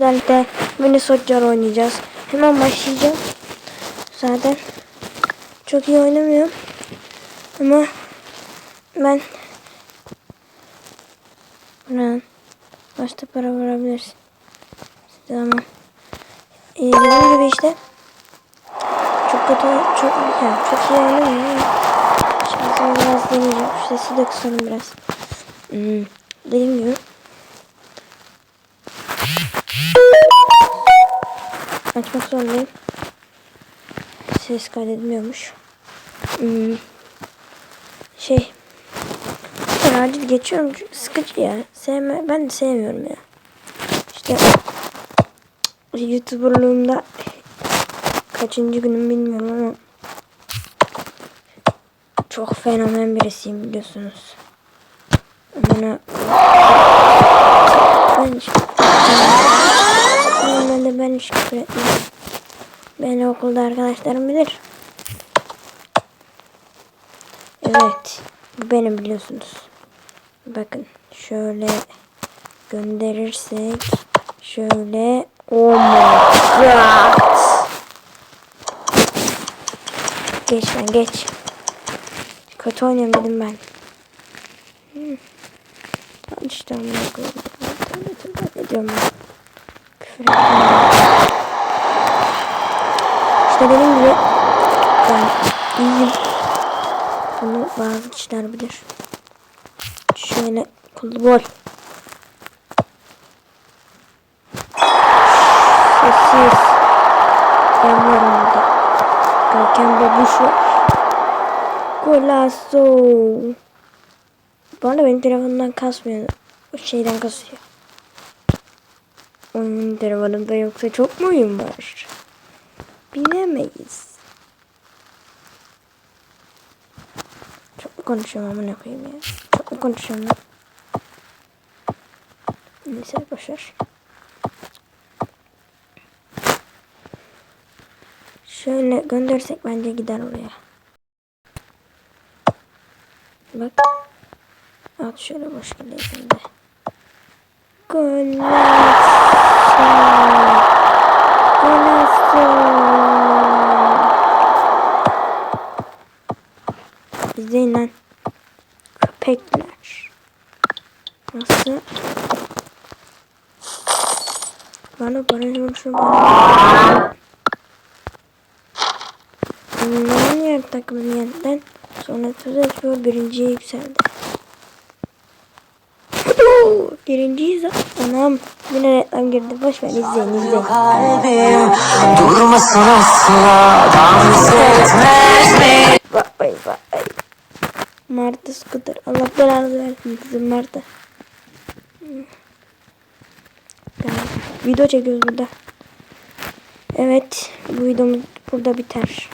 Özellikle Minnesota oynayacağız. Hemen başlayacağım. Zaten çok iyi oynamıyorum. Ama ben Buran başta para vurabilirsin. Tamam. Ee, dediğim gibi işte çok kötü çok yani çok iyi oynamıyorum. Şansımı biraz deneyeceğim. Sesi de kısalım biraz. Hmm, dediğim açmak zorundayım. Ses kaydedilmiyormuş. Hmm. Şey. Acil geçiyorum çünkü sıkıcı ya. Sevme, ben de sevmiyorum ya. İşte YouTuber'lığımda kaçıncı günüm bilmiyorum ama çok fenomen birisiyim biliyorsunuz. Bana okulda arkadaşlarım bilir. Evet. Bu benim biliyorsunuz. Bakın şöyle gönderirsek şöyle oh my god. Geç lan geç. Kötü dedim ben. Hmm. İşte ne diyorum ben. Küfür etmiyorum. İşte dediğim gibi ben iyiyim. Bunu bazı kişiler bilir. Şöyle kulbol. Sessiz. Ben varım burada. Görkem babuş var. Golazo. Bu arada benim telefonumdan kasmıyor. O şeyden kasıyor. Onun telefonunda yoksa çok mu oyun var? Bilemeyiz. Çok mu konuşuyorum amına koyayım ya? Çok mu konuşuyorum ben? Neyse boşver. Şöyle göndersek bence gider oraya. Bak. At şöyle boş gidiyor şimdi. Golazo. Golazo. İzleyin lan. Köpekler. Nasıl? Bana bana vuruşu bana. Ne yer takımın yeniden sonra Tuzespor birinciye yükseldi. Birinciyiz. Anam yine reklam girdi. Boş ver izleyin izleyin. Durmasın asla dans vay. Martı scooter. Allah belanı versin kızım Martı. Gel. Video çekiyoruz burada. Evet. Bu videomuz burada biter.